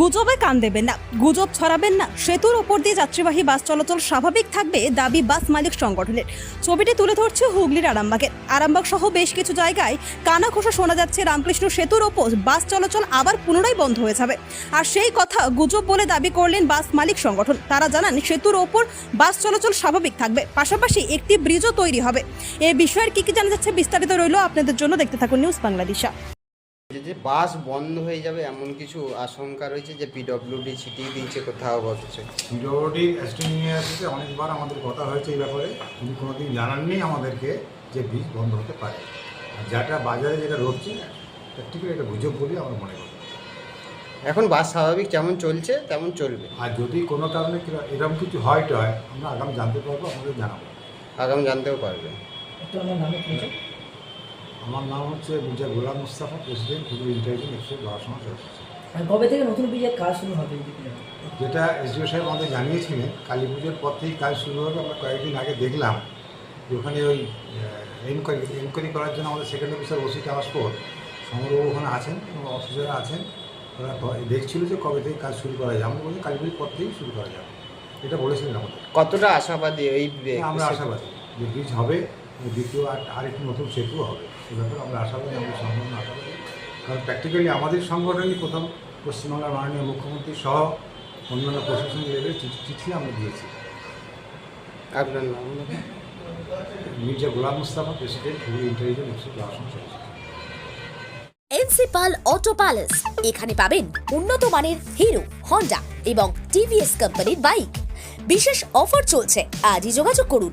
গুজবে কান দেবেন না, গুজব ছড়াবেন না। সেতুর ওপর দিয়ে যাত্রীবাহী বাস চলাচল স্বাভাবিক থাকবে দাবি বাস মালিক সংগঠনের। ছবিটি তুলে ধরছে হুগলির আরামবাগের আরামবাগ সহ বেশ কিছু জায়গায় কানা শোনা যাচ্ছে রামকৃষ্ণ সেতুর ওপর। বাস চলাচল আবার পুনরায় বন্ধ হয়ে যাবে। আর সেই কথা গুজব বলে দাবি করলেন বাস মালিক সংগঠন। তারা জানান, সেতুর ওপর বাস চলাচল স্বাভাবিক থাকবে। পাশাপাশি একটি ব্রিজও তৈরি হবে। এ বিষয়ের কি কি জানা যাচ্ছে বিস্তারিত রইল আপনাদের জন্য। দেখতে থাকুন নিউজ বাংলাদেশা। বাস বন্ধ হয়ে যাবে এমন কিছু আশঙ্কা রয়েছে যে পিডব্লিউডি ছিটিয়ে দিয়েছে কোথাও বা কিছু? পিডব্লিউডির অ্যাসিস্ট্যান্ট অনেকবার আমাদের কথা হয়েছে এই ব্যাপারে। তিনি কোনোদিন জানাননি আমাদেরকে যে বীজ বন্ধ হতে পারে। আর যেটা বাজারে যেটা রয়েছে প্র্যাকটিক্যালি এটা গুজব বলে আমরা মনে করি। এখন বাস স্বাভাবিক যেমন চলছে তেমন চলবে। আর যদি কোনো কারণে কিরা- এরকম কিছু হয় টয় আমরা আগাম জানতে পারব আমাদের জানাব। আগাম জানতেও পারবে। একটু আমার নামে হচ্ছে Mirza Golam Mustafa president Hooghly interview express পড়াশোনা চলছে কবে থেকে নতুন ব্রিজের কাজ শুরু হবে। যেটা এসডিও সাহেব আমাদের জানিয়েছিলেন কালী পুজোর পর থেকেই কাজ শুরু হবে। আমরা কয়েকদিন আগে দেখলাম যে ওখানে ওই এনকোয়ারি এনকোয়ারি করার জন্য আমাদের সেকেন্ড অফিসার ওসি ট্রান্সপোর্ট সমরবাবু ওখানে আছেন এবং অফিসাররা আছেন। ওরা দেখছিল যে কবে থেকে কাজ শুরু করা যায়। আমরা বলি কালী পুজোর পর থেকেই শুরু করা যাবে। এটা বলেছিলেন আমাদের। কতটা আশাবাদী এই আমরা আশাবাদী যে ব্রিজ হবে। দ্বিতীয় আর আরেকটি নতুন সেতুও হবে। সে ব্যাপারে আমরা আশাবাদী আমাদের সংগঠন আশাবাদী কারণ প্র্যাকটিক্যালি আমাদের সংগঠনই প্রথম পশ্চিমবাংলার মাননীয় মুখ্যমন্ত্রী সহ অন্যান্য প্রশাসনিক লেভেলে চিঠি আমরা দিয়েছি। আপনার নাম মির্জা গোলাম মুস্তাফা প্রেসিডেন্ট হুগলি এক্সপ্রেস পড়াশোনা চলছে এনসিপাল অটো প্যালেস। এখানে পাবেন উন্নত মানের হিরো হন্ডা এবং টিভিএস কোম্পানির বাইক। বিশেষ অফার চলছে। আজই যোগাযোগ করুন